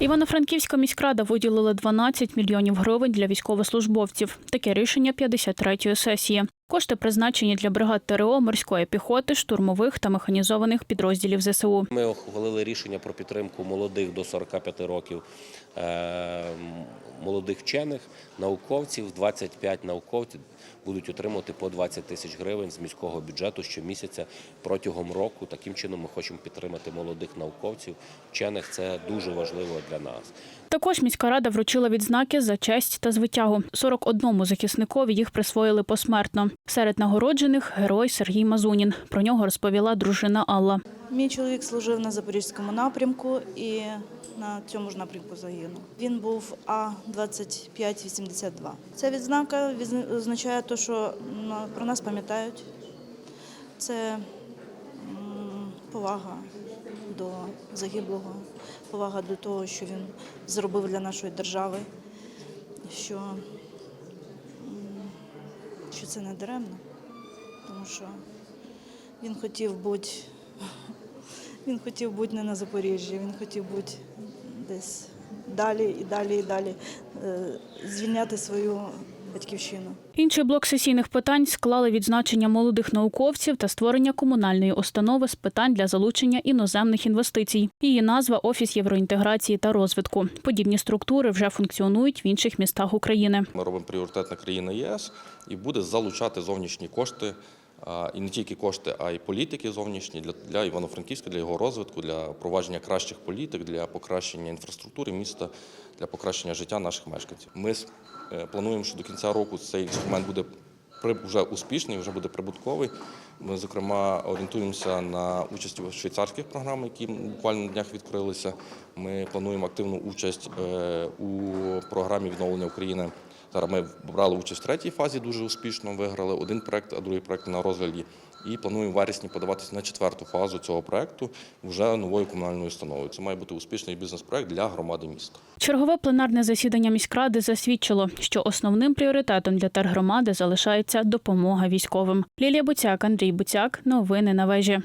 Івано-Франківська міськрада виділила 12 мільйонів гривень для військовослужбовців. Таке рішення 53-ї сесії. Кошти призначені для бригад ТРО, морської піхоти, штурмових та механізованих підрозділів ЗСУ. Ми ухвалили рішення про підтримку молодих до 45 років е, молодих вчених, науковців. 25 науковців будуть отримувати по 20 тисяч гривень з міського бюджету щомісяця протягом року. Таким чином ми хочемо підтримати молодих науковців, вчених. Це дуже важливо для нас. Також міська рада вручила відзнаки за честь та звитягу. 41 захисникові їх присвоїли посмертно. Серед нагороджених герой Сергій Мазунін. Про нього розповіла дружина Алла. Мій чоловік служив на запорізькому напрямку і на цьому ж напрямку загинув. Він був А-2582. Ця відзнака відзна- означає те, що про нас пам'ятають. Це повага до загиблого, повага до того, що він зробив для нашої держави, що, що це не даремно, тому що він хотів бути він хотів бути не на Запоріжжі, він хотів бути десь далі і далі і далі е, звільняти свою батьківщину. Інший блок сесійних питань склали відзначення молодих науковців та створення комунальної установи з питань для залучення іноземних інвестицій. Її назва Офіс євроінтеграції та розвитку. Подібні структури вже функціонують в інших містах України. Ми робимо пріоритетна країна ЄС і буде залучати зовнішні кошти. І не тільки кошти, а й політики зовнішні для, для Івано-Франківська, для його розвитку, для впровадження кращих політик, для покращення інфраструктури міста, для покращення життя наших мешканців. Ми е, плануємо, що до кінця року цей інструмент буде вже успішний, вже буде прибутковий. Ми, зокрема, орієнтуємося на участь у швейцарських програмах, які буквально на днях відкрилися. Ми плануємо активну участь е, у програмі відновлення України. Зараз ми брали участь в третій фазі дуже успішно, виграли один проект, а другий проект на розгляді. І плануємо в вересні подаватися на четверту фазу цього проекту вже новою комунальною установою. Це має бути успішний бізнес-проект для громади міста. Чергове пленарне засідання міськради засвідчило, що основним пріоритетом для тергромади залишається допомога військовим. Лілія Буцяк, Андрій Буцяк. Новини на вежі.